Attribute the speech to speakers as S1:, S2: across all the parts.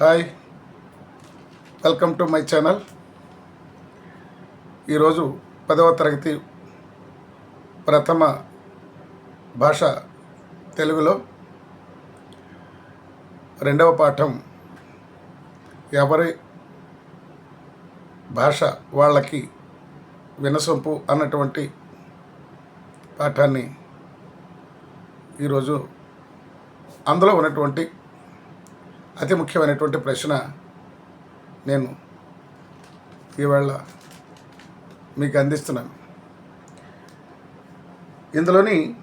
S1: Hi. Welcome to my channel. ఈరోజు పదవ తరగతి ప్రథమ భాష తెలుగులో రెండవ పాఠం ఎవరి భాష వాళ్ళకి వినసొంపు అన్నటువంటి పాఠాన్ని ఈరోజు అందులో ఉన్నటువంటి అతి ముఖ్యమైనటువంటి ప్రశ్న నేను ఈవేళ మీకు అందిస్తున్నాను. ఇందులోని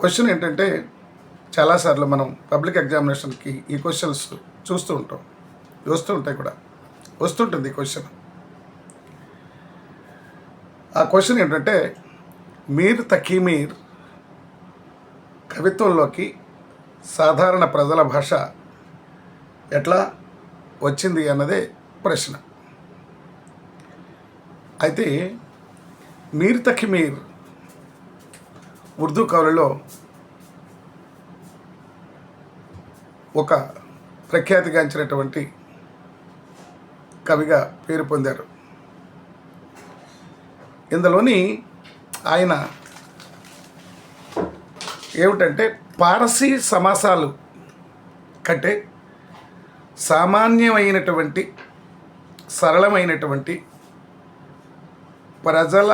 S1: క్వశ్చన్ ఏంటంటే చాలాసార్లు మనం పబ్లిక్ ఎగ్జామినేషన్కి ఈ క్వశ్చన్స్ చూస్తూ ఉంటాం. వస్తూ ఉంటాయి కూడా. వస్తుంటుంది ఈ క్వశ్చన్. ఆ క్వశ్చన్ ఏంటంటే మీర్ తకీమీర్ కవిత్వంలోకి సాధారణ ప్రజల భాష ఎట్లా వచ్చింది అన్నదే ప్రశ్న. అయితే మీర్ తఖిమీర్ ఉర్దూ కవులలో ఒక ప్రఖ్యాతిగాంచినటువంటి కవిగా పేరు పొందారు. ఇందులోని ఆయన ఏమిటంటే పారసీ సమాసాలు కంటే సామాన్యమైనటువంటి సరళమైనటువంటి ప్రజల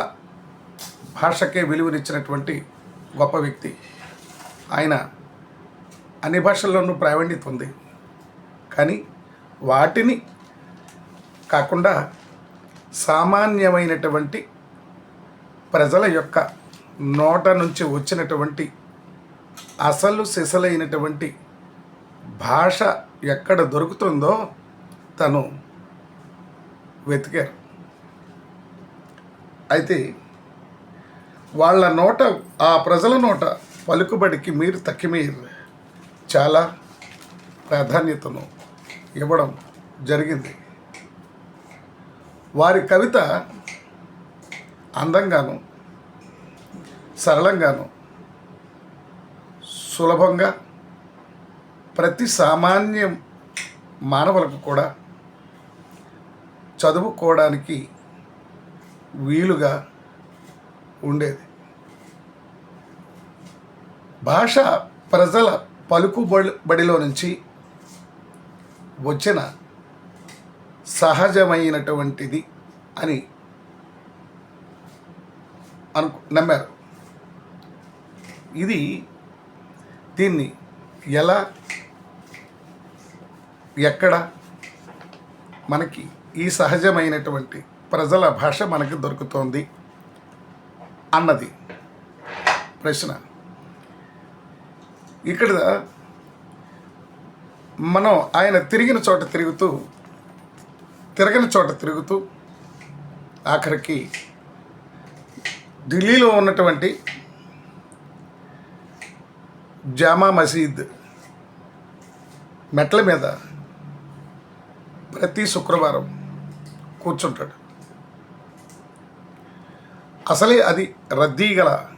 S1: భాషకే విలువనిచ్చినటువంటి గొప్ప వ్యక్తి. ఆయన అన్ని భాషల్లోనూ ప్రావీణ్యత ఉంది కానీ వాటిని కాకుండా సామాన్యమైనటువంటి ప్రజల యొక్క నోట నుంచి వచ్చినటువంటి అసలు సిసలైనటువంటి భాష ఎక్కడ దొరుకుతుందో తను వెతికారు. అయితే వాళ్ళ నోట ఆ ప్రజల నోట పలుకుబడికి మీరు తక్కిమీర్ చాలా ప్రాధాన్యతను ఇవ్వడం జరిగింది. వారి కవిత అందంగాను సరళంగాను సులభంగా ప్రతి సామాన్య మానవులకు కూడా చదువుకోవడానికి వీలుగా ఉండేది. భాష ప్రజల పలుకుబడిలో నుంచి వచ్చిన సహజమైనటువంటిది అని అను నమ్మారు. ఇది దీన్ని ఎలా? ఎక్కడ? మనకి ఈ సహజమైనటువంటి ప్రజల భాష మనకి దొరుకుతోంది అన్నది ప్రశ్న. ఇక్కడ మనం ఆయన తిరిగిన చోట తిరుగుతూ తిరగని చోట తిరుగుతూ ఆఖరికి ఢిల్లీలో ఉన్నటువంటి జామా మసీద్ మెట్ల మీద ప్రతి శుక్రవారం కూర్చుంటాడు. అసలే అది రద్దీ గల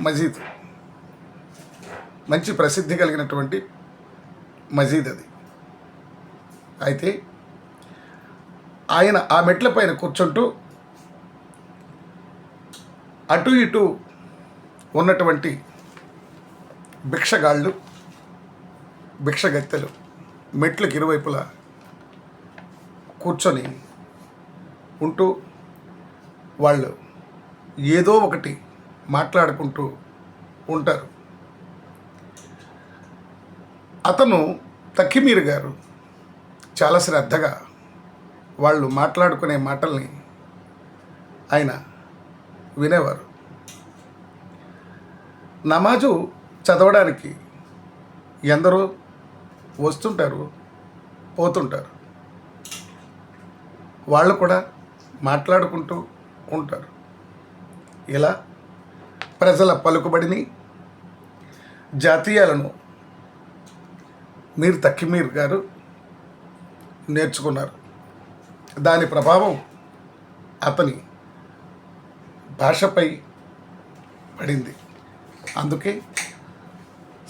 S1: మసీద్. మంచి ప్రసిద్ధి కలిగినటువంటి మసీద్ అది. అయితే ఆయన ఆ మెట్ల పైన కూర్చుంటూ అటు ఇటు ఉన్నటువంటి భిక్షగాళ్ళు భిక్షగత్తెలు మెట్లకు ఇరువైపులా కూర్చొని ఉంటూ వాళ్ళు ఏదో ఒకటి మాట్లాడుకుంటూ ఉంటారు. అతను తక్కిమీరు గారు చాలా శ్రద్ధగా వాళ్ళు మాట్లాడుకునే మాటల్ని ఆయన వినేవారు. నమాజు చదవడానికి ఎందరో వస్తుంటారు పోతుంటారు. వాళ్ళు కూడా మాట్లాడుకుంటూ ఉంటారు. ఇలా ప్రజల పలుకుబడిని జాతీయాలను మీరు తక్కిమీర్ గారు నేర్చుకున్నారు. దాని ప్రభావం అతని భాషపై పడింది. అందుకే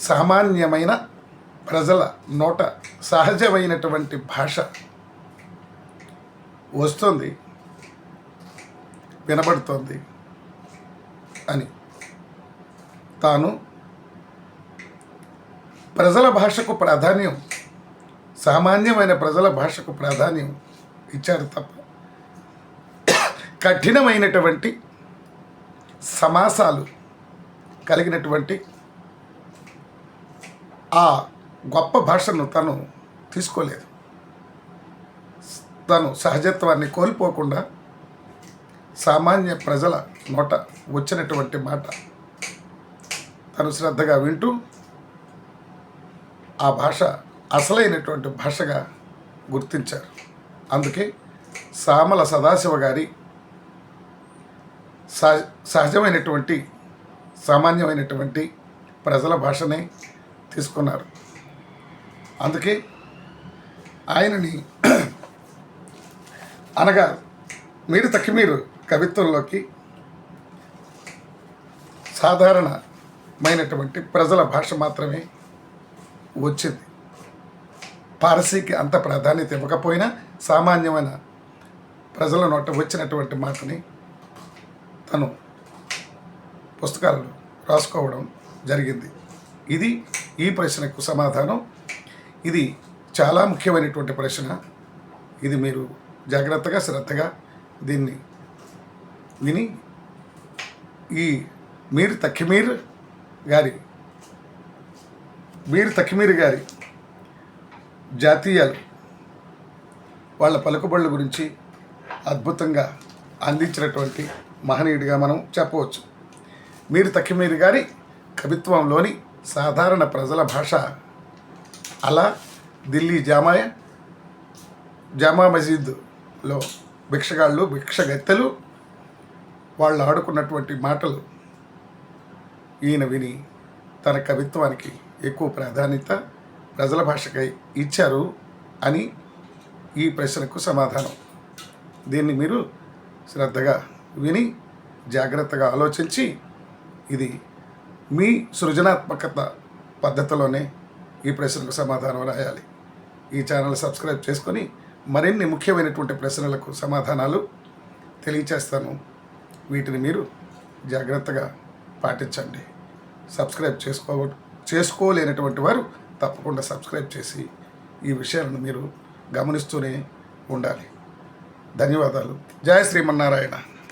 S1: సామాన్యమైన ప్రజల నోట సహజమైనటువంటి భాష వస్తుంది వినబడుతోంది అని. తాను ప్రజల భాషకు ప్రాధాన్యం సామాన్యమైన ప్రజల భాషకు ప్రాధాన్యం ఇచ్చారు తప్ప కఠినమైనటువంటి సమాసాలు కలిగినటువంటి ఆ గొప్ప భాషను తను తీసుకోలేదు. తను సహజత్వాన్ని కోల్పోకుండా సామాన్య ప్రజల నోట వచ్చినటువంటి మాట తను శ్రద్ధగా వింటూ ఆ భాష అసలైనటువంటి భాషగా గుర్తించారు. అందుకే సామల సదాశివ గారి సహ సహజమైనటువంటి సామాన్యమైనటువంటి ప్రజల భాషనే తీసుకున్నారు. అందుకే ఆయనని అనగా మీరు తక్కిమీరు కవిత్వంలోకి సాధారణమైనటువంటి ప్రజల భాష మాత్రమే వచ్చింది. పారసీకి అంత ప్రాధాన్యత ఇవ్వకపోయినా సామాన్యమైన ప్రజల నోట వచ్చినటువంటి మాటని తను పుస్తకాలు రాసుకోవడం జరిగింది. ఇది ఈ ప్రశ్నకు సమాధానం. ఇది చాలా ముఖ్యమైనటువంటి ప్రశ్న. ఇది మీరు జాగ్రత్తగా శ్రద్ధగా దీన్ని విని ఈ మీరు తక్కిమీర్ గారి మీరు తక్కిమీర్ గారి జాతీయాలు వాళ్ళ పలుకుబడుల గురించి అద్భుతంగా అందించినటువంటి మహనీయుడిగా మనం చెప్పవచ్చు. మీరు తక్కిమీరి గారి కవిత్వంలోని సాధారణ ప్రజల భాష అలా ఢిల్లీ జామాయ జామా మసీద్లో భిక్షగాళ్ళు భిక్షగత్తెలు వాళ్ళు ఆడుకున్నటువంటి మాటలు ఈయన విని తన కవిత్వానికి ఎక్కువ ప్రాధాన్యత ప్రజల భాషకై ఇచ్చారు అని ఈ ప్రశ్నకు సమాధానం. దీన్ని మీరు శ్రద్ధగా విని జాగ్రత్తగా ఆలోచించి ఇది మీ సృజనాత్మకత పద్ధతిలోనే ఈ ప్రశ్నకు సమాధానం రాయాలి. ఈ ఛానల్ సబ్స్క్రైబ్ చేసుకొని మరిన్ని ముఖ్యమైనటువంటి ప్రశ్నలకు సమాధానాలు తెలియచేస్తాను. వీటిని మీరు జాగ్రత్తగా పాటించండి. సబ్స్క్రైబ్ చేసుకో చేసుకోలేనటువంటి వారు తప్పకుండా సబ్స్క్రైబ్ చేసి ఈ విషయాలను మీరు గమనిస్తూనే ఉండాలి. ధన్యవాదాలు. జయ శ్రీమన్నారాయణ.